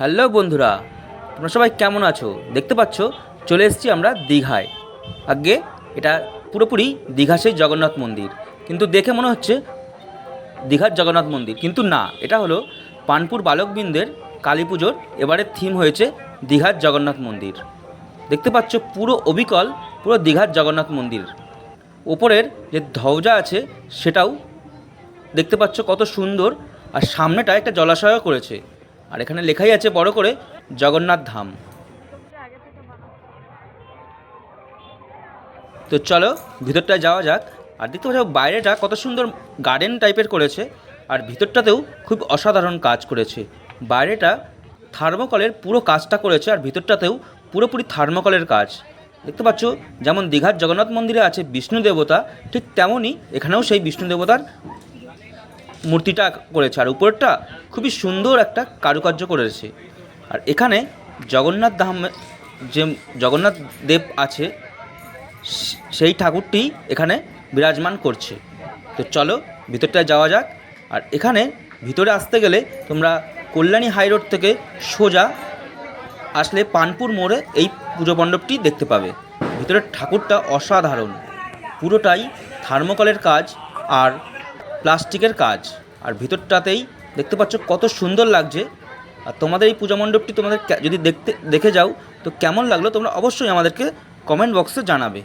Hello বন্ধুরা, তোমরা সবাই কেমন আছো? দেখতে পাচ্ছ, চলে এসেছি আমরা দীঘায়। আগে এটা পুরোপুরি দীঘা সেই জগন্নাথ মন্দির। কিন্তু দেখে মনে হচ্ছে দীঘার জগন্নাথ মন্দির। কিন্তু না, এটা হলো পানপুর বালকবৃন্দের কালী পুজোর এবারের থিম হয়েছে দীঘার জগন্নাথ মন্দির। দেখতে পাচ্ছ পুরো অবিকল, পুরো দীঘার জগন্নাথ মন্দির। ওপরের যে ধ্বজা আছে সেটাও দেখতে পাচ্ছ কত সুন্দর। আর সামনেটা একটা জলাশয়ও করেছে। আর এখানে লেখাই আছে বড় করে জগন্নাথ ধাম। তো চলো ভিতরটায় যাওয়া যাক। আর দেখতে পাচ্ছ বাইরেটা কত সুন্দর গার্ডেন টাইপের করেছে, আর ভিতরটাতেও খুব অসাধারণ কাজ করেছে। বাইরেটা থার্মোকলের পুরো কাজটা করেছে, আর ভিতরটাতেও পুরোপুরি থার্মোকলের কাজ। দেখতে পাচ্ছ যেমন দীঘার জগন্নাথ মন্দিরে আছে বিষ্ণু দেবতা, ঠিক তেমনই এখানেও সেই বিষ্ণু দেবতার মূর্তিটা করেছে, আর উপরটা খুবই সুন্দর একটা কারুকার্য করেছে। আর এখানে জগন্নাথ ধাম, যে জগন্নাথ দেব আছে সেই ঠাকুরটি এখানে বিরাজমান করছে। তো চলো, ভিতরটায় যাওয়া যাক। আর এখানে ভিতরে আসতে গেলে তোমরা কল্যাণী হাই রোড থেকে সোজা আসলে পানপুর মোড়ে এই পুজো মণ্ডপটি দেখতে পাবে। ভিতরের ঠাকুরটা অসাধারণ। পুরোটাই থার্মোকলের কাজ, আর প্লাস্টিকের কাজ। আর ভিতরটাতেই দেখতে পাচ্ছ কত সুন্দর লাগছে। আর তোমাদের এই পূজা মণ্ডপটি তোমাদের যদি দেখতে দেখে যাও, তো কেমন লাগল তোমরা অবশ্যই আমাদেরকে কমেন্ট বক্সে জানাবে।